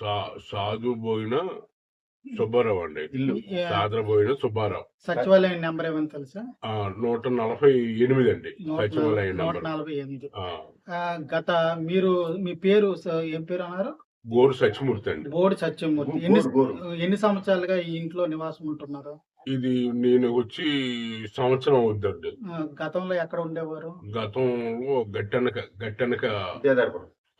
సా సాధు పోయిన సుబ్బారావు అండి. ఇల్లు. ఏ- సాధన పోయిన సుబ్బారావు. సచివాలయం నెంబర్ ఏమైనా తెలుసా? ఆ, నూట నలభై ఎనిమిది అండి. సచివాలయం నూట నెంబర్. నలభై ఎనిమిది. గత మీరు మీ పేరు ఏం పేరు అన్నారు? గోరు సత్యమూర్తి అండి. బోర్డు సత్యమూర్తి. ఎన్ని. ఎన్ని సంవత్సరాలుగా ఈ ఇంట్లో నివాసం ఉంటున్నారు? ఇది నేను వచ్చి సంవత్సరం అవుద్దండి. గతంలో ఎక్కడ ఉండేవారు? గతంలో గట్టెనక గట్టెనక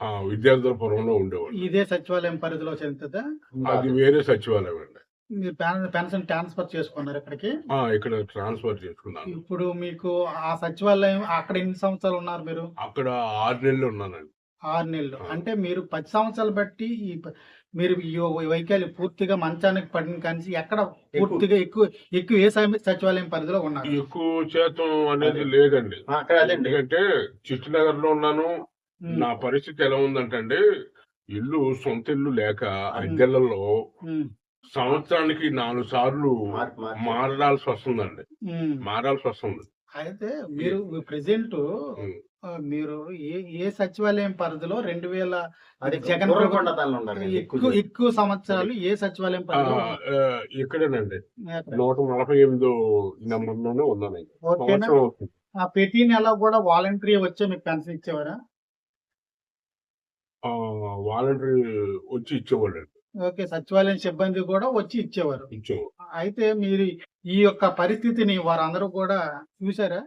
విద్యాధరపురం ఆ, విద్యార్థులపురంలో ఉండేవాడు ఇదే సచివాలయం పరిధిలో చెందుతుందా? అది వేరే సచివాలయం అండి. మీరు పెన్- పెన్షన్ ట్రాన్స్ఫర్ చేసుకున్నారు ఇక్కడికి? ఆ, ఇక్కడ ట్రాన్స్ఫర్ చేసుకున్నాను. ఇప్పుడు మీకు ఆ సచివాలయం అక్కడ ఎన్ని సంవత్సరాలు ఉన్నారు మీరు? అక్కడ ఆరు నెలలు ఉన్నానండి. ఆరు నెలలు. అంటే మీరు పది సంవత్సరాలు బట్టి ఈ మీరు ఈ వైకల్యం పూర్తిగా మంచానికి పడిన కానీ ఎక్కడ పూర్తిగా ఎక్కువ ఎక్కువ ఏ సచివాలయం పరిధిలో ఉన్నారు? ఎక్కువ శాతం అనేది లేదండి. ఆ, అక్కడ అదండి ఎందుకంటే చిట్టినగర్లో ఉన్నాను నా పరిస్థితి ఎలా ఉందంటే అండి ఇల్లు సొంత ఇల్లు లేక అద్దెలలో సంవత్సరానికి నాలుగు సార్లు. మారాల్సి వస్తుందండి. మారాల్సి వస్తుంది. అయితే మీరు ప్రెసెంట్. మీరు ఏ ఏ సచివాలయం పరిధిలో రెండు వేల జగన్ ఎక్కువ సంవత్సరాలు ఏ సచివాలయం పరిధిలో ఇక్కడేనండి? నూట నలభై ఎనిమిదో నెంబర్లోనే ఉన్నానండి ఓకేనా? సంవత్సరం అవుతుంది. ఆ ప్రతి నెల కూడా వాలంటరీ వచ్చే మీకు పెన్షన్ ఇచ్చేవారా? వాలంటరీ వచ్చి ఇచ్చేవాళ్ళు ఓకే సచివాలయం సిబ్బంది కూడా వచ్చి ఇచ్చేవారు. అయితే మీరు ఈ యొక్క పరిస్థితిని వారందరూ కూడా చూసారా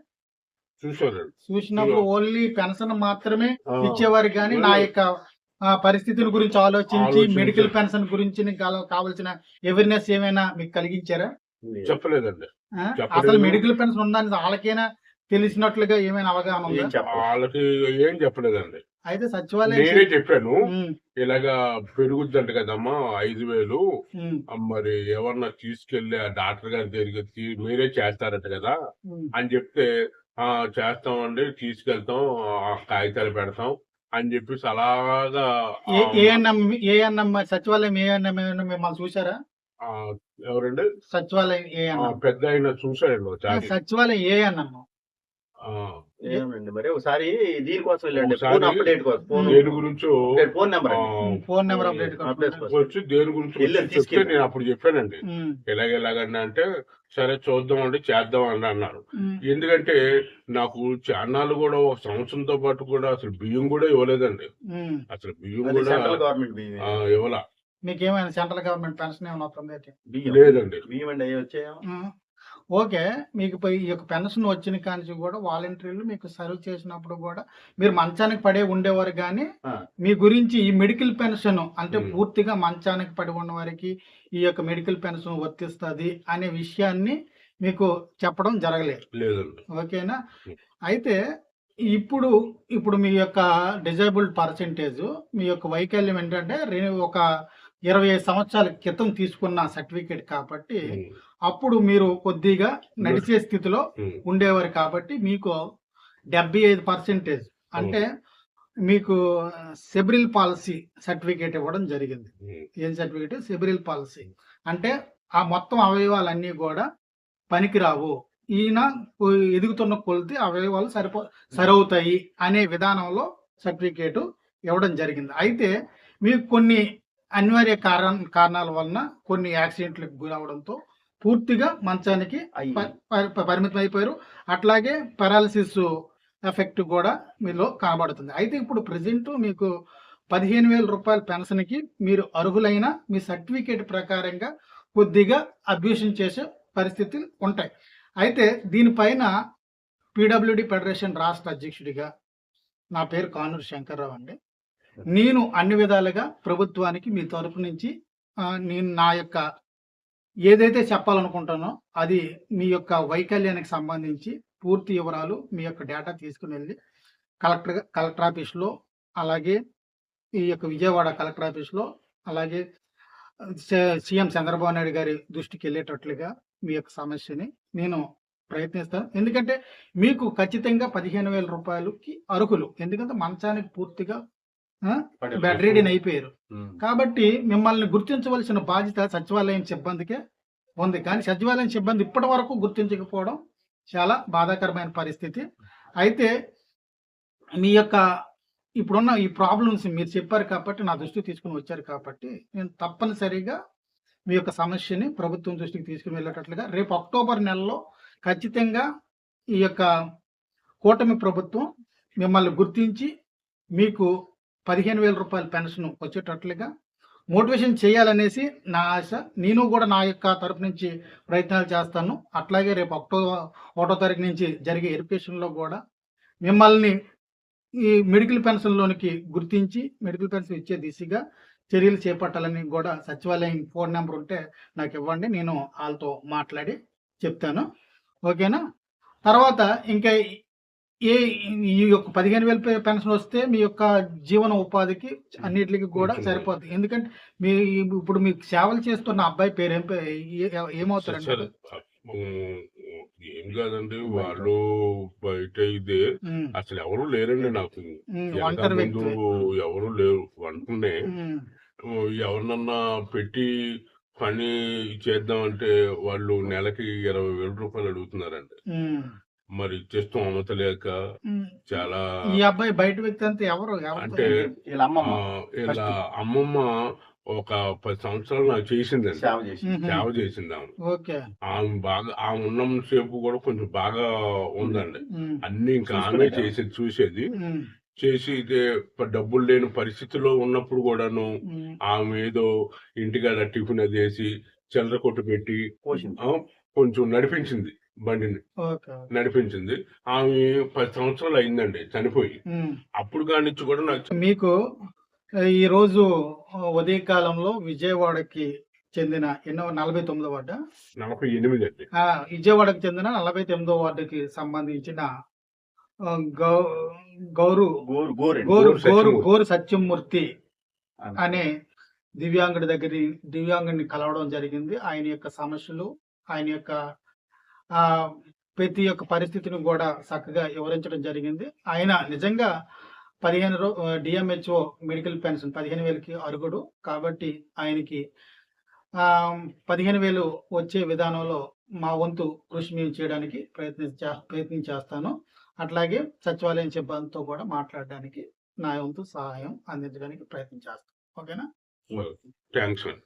చూసారండి చూసినప్పుడు ఓన్లీ పెన్షన్ మాత్రమే ఇచ్చేవారు కానీ నా యొక్క పరిస్థితుల గురించి ఆలోచించి మెడికల్ పెన్షన్ గురించి కావాల్సిన అవేర్నెస్ ఏమైనా మీకు కలిగించారా? చెప్పలేదండి. అసలు మెడికల్ పెన్షన్ ఉందని వాళ్ళకైనా తెలిసినట్లుగా ఏమైనా అవగాహన వాళ్ళకి ఏం చెప్పలేదండి. అయితే సచివాలయం నేనే చెప్పాను. ఇలాగా పెరుగుద్దంట కదమ్మా ఐదు వేలు. మరి ఎవరన్నా తీసుకెళ్ళి ఆ డాక్టర్ గారి దగ్గరికి మీరే చేస్తారట కదా. అని చెప్తే ఆ చేస్తామండి తీసుకెళ్తాం ఆ కాగితాలు పెడతాం అని చెప్పేసి అలాగా ఏ- ఏఎన్ఎం సచివాలయం ఏఎన్ఎం మిమ్మల్ని చూసారా ఎవరండి? సచివాలయం ఏఎన్ఎం పెద్ద ఆయన ఒకసారి సచివాలయం ఏఎన్ఎం ఆ, ఏమండి మరి? ఒకసారి దీనికోసం వెళ్ళండి. ఫోన్ అప్డేట్ కోసం. ఫోన్. దేని గురించో phone number phone number update. వచ్చి దేని గురించి చెప్తే. నేను అప్పుడు చెప్పానండి. ఎలాగ ఎలాగండి అంటే సరే చూద్దాం అండి చేద్దాం అండి అన్నారు ఎందుకంటే నాకు చాన్నాళ్ళు కూడా ఒక సంవత్సరంతో పాటు కూడా అసలు బియ్యం కూడా ఇవ్వలేదండి. అసలు బియ్యం కూడా సెంట్రల్ గవర్నమెంట్ ఇవ్వలా. మీకు ఏమైనా సెంట్రల్ గవర్నమెంట్ పెన్షన్ ఏమైనా లేదండి. బియ్యం అండి. ఓకే మీకు ఈ యొక్క పెన్షన్ వచ్చిన కానించి కూడా వాలంటీర్లు మీకు సర్వ్ చేసినప్పుడు కూడా మీరు మంచానికి పడే ఉండేవారు కానీ. మీ గురించి ఈ మెడికల్ పెన్షన్ అంటే. పూర్తిగా మంచానికి పడి ఉన్న వారికి ఈ యొక్క మెడికల్ పెన్షన్ వర్తిస్తుంది అనే విషయాన్ని మీకు చెప్పడం జరగలేదు ఓకేనా. అయితే ఇప్పుడు ఇప్పుడు మీ యొక్క డిజేబుల్డ్ పర్సెంటేజ్ మీ యొక్క వైకల్యం ఏంటంటే రె- ఒక ఇరవై ఐదు సంవత్సరాల క్రితం తీసుకున్న సర్టిఫికేట్ కాబట్టి అప్పుడు మీరు కొద్దిగా నడిచే స్థితిలో ఉండేవారు కాబట్టి మీకు డెబ్బై ఐదు పర్సెంటేజ్ అంటే మీకు సెబ్రిల్ పాలసీ సర్టిఫికేట్ ఇవ్వడం జరిగింది. ఏం సర్టిఫికేట్? సెబ్రిల్ పాలసీ. అంటే ఆ మొత్తం అవయవాలన్నీ కూడా పనికిరావు. ఈయన ఎదుగుతున్న కొలిది అవయవాలు సరిపో సరవుతాయి అనే విధానంలో సర్టిఫికేట్ ఇవ్వడం జరిగింది. అయితే మీకు కొన్ని అనివార్య కారణ కారణాల వలన కొన్ని యాక్సిడెంట్లకు గురవడంతో పూర్తిగా మంచానికి పరిమితం అయిపోయారు అట్లాగే పారాలసిస్ ఎఫెక్ట్ కూడా మీలో కనబడుతుంది. అయితే ఇప్పుడు ప్రజెంట్ మీకు పదిహేను వేల రూపాయల పెన్షన్కి మీరు అర్హులైన మీ సర్టిఫికేట్ ప్రకారంగా కొద్దిగా అబ్యూషన్ చేసే పరిస్థితులు ఉంటాయి. అయితే దీనిపైన పీడబ్ల్యూడి ఫెడరేషన్ రాష్ట్ర అధ్యక్షుడిగా నా పేరు కానూరు శంకర్రావు అండి. నేను అన్ని విధాలుగా ప్రభుత్వానికి మీ తరపు నుంచి నేను నా యొక్క ఏదైతే చెప్పాలనుకుంటానో అది మీ యొక్క వైకల్యానికి సంబంధించి పూర్తి వివరాలు మీ యొక్క డేటా తీసుకుని వెళ్ళి కలెక్టర్ కలెక్టర్ ఆఫీస్లో అలాగే ఈ యొక్క విజయవాడ కలెక్టర్ ఆఫీస్లో అలాగే సీఎం చంద్రబాబు నాయుడు గారి దృష్టికి వెళ్ళేటట్లుగా మీ యొక్క సమస్యని నేను ప్రయత్నిస్తాను. ఎందుకంటే మీకు ఖచ్చితంగా పదిహేను వేల రూపాయలకి అర్హులు. ఎందుకంటే మంచానికి పూర్తిగా బెడ్ రీడింగ్ అయిపోయారు. కాబట్టి మిమ్మల్ని గుర్తించవలసిన బాధ్యత సచివాలయం సిబ్బందికే ఉంది. కానీ సచివాలయం సిబ్బంది ఇప్పటి వరకు గుర్తించకపోవడం చాలా బాధాకరమైన పరిస్థితి. అయితే మీ యొక్క ఇప్పుడున్న ఈ ప్రాబ్లమ్స్ మీరు చెప్పారు కాబట్టి నా దృష్టికి తీసుకుని వచ్చారు కాబట్టి నేను తప్పనిసరిగా మీ యొక్క సమస్యని ప్రభుత్వం దృష్టికి తీసుకుని వెళ్ళేటట్లుగా రేపు అక్టోబర్ నెలలో ఖచ్చితంగా ఈ యొక్క కూటమి ప్రభుత్వం మిమ్మల్ని గుర్తించి మీకు పదిహేను వేల రూపాయల పెన్షన్ వచ్చేటట్లుగా మోటివేషన్ చేయాలనేసి నా ఆశ. నేను కూడా నా యొక్క తరపు నుంచి ప్రయత్నాలు చేస్తాను. అట్లాగే రేపు అక్టోబర్ ఒకటో తారీఖు నుంచి జరిగే ఎడ్యుకేషన్లో కూడా మిమ్మల్ని ఈ మెడికల్ పెన్షన్లోనికి గుర్తించి మెడికల్ పెన్షన్ ఇచ్చే దిశగా చర్యలు చేపట్టాలని కూడా సచివాలయం ఫోన్ నెంబర్ ఉంటే నాకు ఇవ్వండి. నేను వాళ్ళతో మాట్లాడి చెప్తాను. ఓకేనా? తర్వాత ఇంకా ఏ ఈ యొక్క పదిహేను వేల పెన్షన్ వస్తే మీ యొక్క జీవన ఉపాధికి అన్నిటికి కూడా సరిపోతుంది ఎందుకంటే మీ ఇప్పుడు మీకు సేవలు చేస్తున్న అబ్బాయి పేరు ఏం ఏమవుతారండి ఏం కాదండి వాళ్ళు బయట ఇదే. అసలు ఎవరు లేరండి నాకు. ఎవరు లేరు. ఉమ్, ఎవరినన్నా పెట్టి పని చేద్దామంటే వాళ్ళు నెలకి ఇరవై వేల రూపాయలు అడుగుతున్నారండి. మరి ఇచ్చేస్తాం అమ్మతలేక. చాలా ఈ అబ్బాయి బయట వ్యక్తి అంతా ఎవరు? ఎవరు అంటే ఇలా అమ్మమ్మ ఒక పది సంవత్సరాలు నాకు చేసిందండి. సేవ చేసి ఉహు, సేవ చేసింది ఆమె ఓకే. ఆమె బాగా ఆమె ఉన్న సేపు కూడా కొంచెం బాగా ఉందండి. అన్ని ఇంకా ఆమె చేసేది చూసేది. చేసి ఇదే డబ్బులు లేని పరిస్థితిలో ఉన్నప్పుడు కూడాను ఆమె ఏదో ఇంటికాడ టిఫిన్ అది వేసి చిల్లర కొట్టు పెట్టి కొంచెం నడిపించింది. బండిని ఓకే. నడిపించింది. ఆమె పది సంవత్సరాలు అయిందండి చనిపోయి. అప్పుడు కానించి కూడా నాకు మీకు ఈ రోజు ఆ, ఉదయకాలంలో విజయవాడకి చెందిన ఎన్నో నలభై తొమ్మిదో వార్డు? నలభై ఎనిమిది అండి. ఆ, విజయవాడకి చెందిన నలభై తొమ్మిదో వార్డుకి సంబంధించిన గౌరు గోరు గోరు గోరు గోరు సత్యమూర్తి. గోరు సత్యమూర్తి అనే దివ్యాంగుడి దగ్గర దివ్యాంగుడిని కలవడం జరిగింది. ఆయన యొక్క సమస్యలు ఆయన యొక్క ప్రతి ఒక్క పరిస్థితిని కూడా చక్కగా వివరించడం జరిగింది. ఆయన నిజంగా పదిహేను రో డిఎంహెచ్ఓ మెడికల్ పెన్షన్ పదిహేను వేలకి అరుగుడు కాబట్టి ఆయనకి పదిహేను వేలు వచ్చే విధానంలో మా వంతు కృషి మేము చేయడానికి ప్రయత్నం చే- ప్రయత్నం చేస్తాను. అట్లాగే సచివాలయం సిబ్బందితో కూడా మాట్లాడడానికి నా వంతు సహాయం అందించడానికి ప్రయత్నం చేస్తాను. ఓకేనా? థ్యాంక్స్ అండి